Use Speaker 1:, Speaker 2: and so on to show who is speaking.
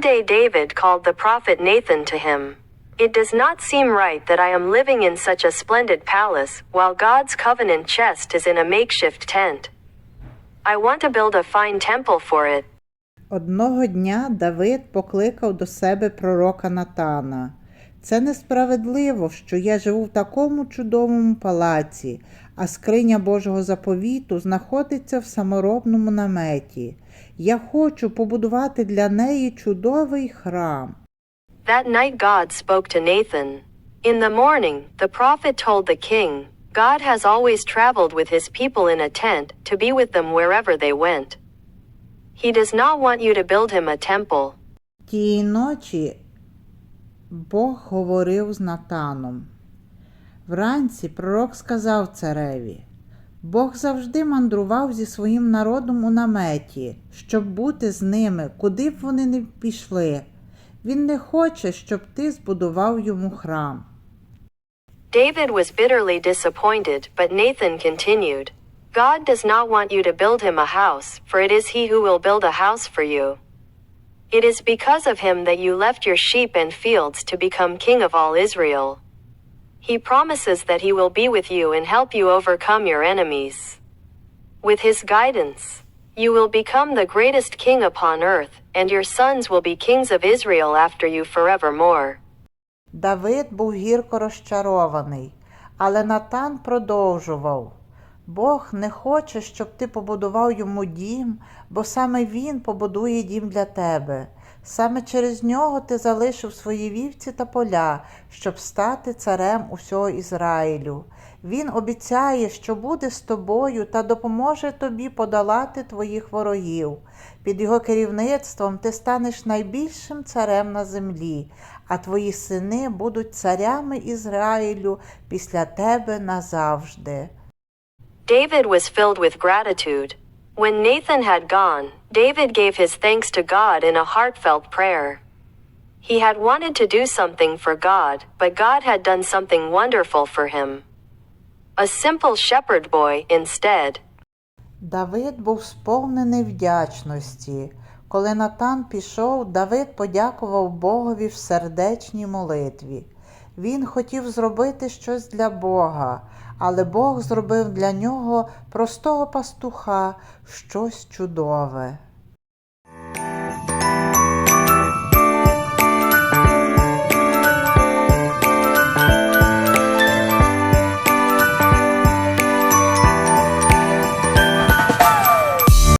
Speaker 1: day David called the prophet Nathan to him. It does not seem right that I am living in such a splendid palace, while God's covenant chest is in a makeshift tent. I want to build a fine temple for it.
Speaker 2: Одного дня Давид покликав до себе пророка Натана. Це несправедливо, що я живу в такому чудовому палаці, а скриня Божого заповіту знаходиться в саморобному наметі. Я хочу побудувати для неї чудовий храм.
Speaker 1: That night God spoke to Nathan. In the morning, the prophet told the king, God has always traveled with his people in a tent to be with them wherever they went. He does not want you to build him a temple.
Speaker 2: Тієї ночі Бог говорив з Натаном. Вранці пророк сказав цареві: Бог завжди мандрував зі своїм народом у наметі, щоб бути з ними, куди б вони не пішли. Він не хоче, щоб ти збудував йому храм.
Speaker 1: David was bitterly disappointed, but Nathan continued, God does not want you to build him a house, for it is he who will build a house for you. It is because of him that you left your sheep and fields to become king of all Israel. He promises that he will be with you and help you overcome your enemies. With his guidance, you will become the greatest king upon earth, and your sons will be kings of Israel after you forevermore.
Speaker 2: Давид був гірко розчарований, але Натан продовжував. Бог не хоче, щоб ти побудував йому дім, бо саме він побудує дім для тебе. Саме через нього ти залишив свої вівці та поля, щоб стати царем усього Ізраїлю. Він обіцяє, що буде з тобою та допоможе тобі подолати твоїх ворогів. Під його керівництвом ти станеш найбільшим царем на землі, а твої сини будуть царями Ізраїлю після тебе назавжди.
Speaker 1: David was filled with gratitude. When Nathan had gone, David gave his thanks to God in a heartfelt prayer. He had wanted to do something for God, but God had done something wonderful for him. A simple shepherd boy, instead,
Speaker 2: Давид був сповнений вдячності. Коли Натан пішов, Давид подякував Богові в сердечній молитві. Він хотів зробити щось для Бога, але Бог зробив для нього простого пастуха щось чудове.